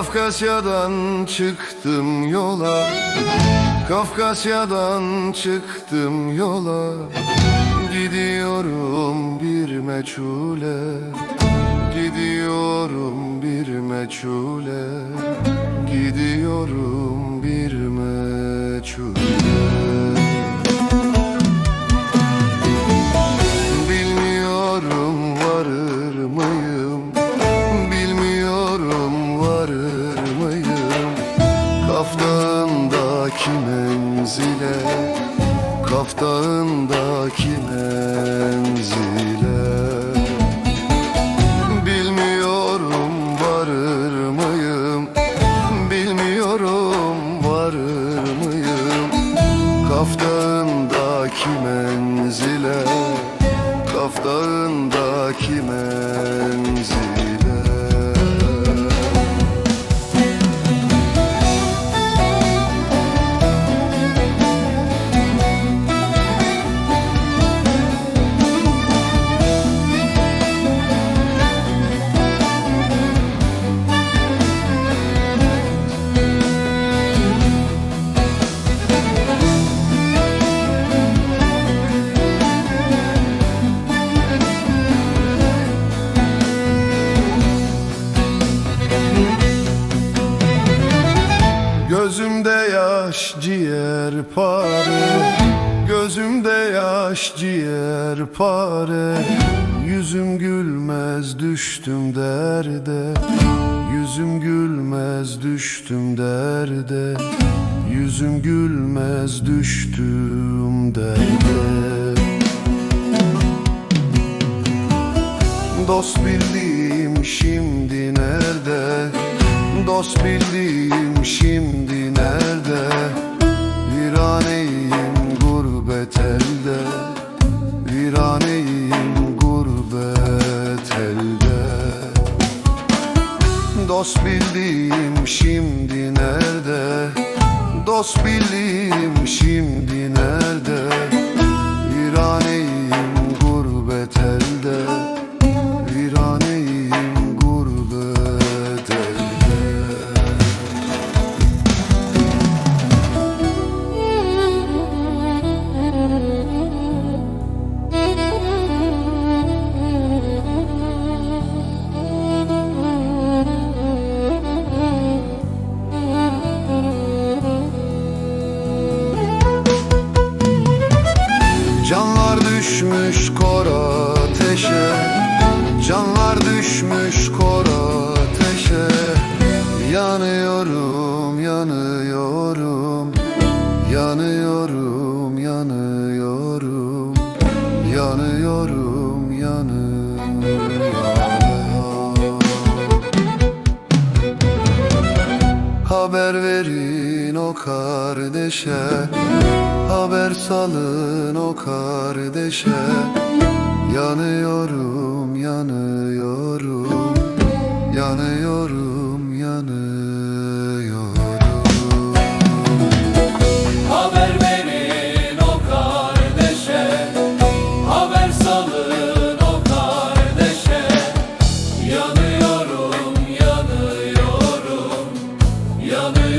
Kafkasya'dan çıktım yola. Kafkasya'dan çıktım yola. Gidiyorum bir meçhule. Gidiyorum bir meçhule. Gidiyorum menzile Kaftağındaki menzile. Bilmiyorum varır mıyım? Bilmiyorum varır mıyım? Kaftağındaki menzile. Kaftağındaki menzile Gözümde yaş ciğer pare Gözümde yaş ciğer pare. Yüzüm gülmez düştüm derde. Yüzüm gülmez düştüm derde. Yüzüm gülmez düştüm derde. Dost bildiğim şimdi nerede? Dost bildiğim şimdi nerede? Viraneyim gurbet elde Viraneyim gurbet elde Dost bildiğim şimdi nerede? Dost bildiğim düşmüş kor ateşe. Canlar düşmüş kor ateşe. Yanıyorum, yanıyorum gidin o kardeşe Haber salın o kardeşe. Yanıyorum, yanıyorum Yanıyorum, yanıyorum. Haber verin o kardeşe Haber salın o kardeşe. Yanıyorum, yanıyorum Yanıyorum.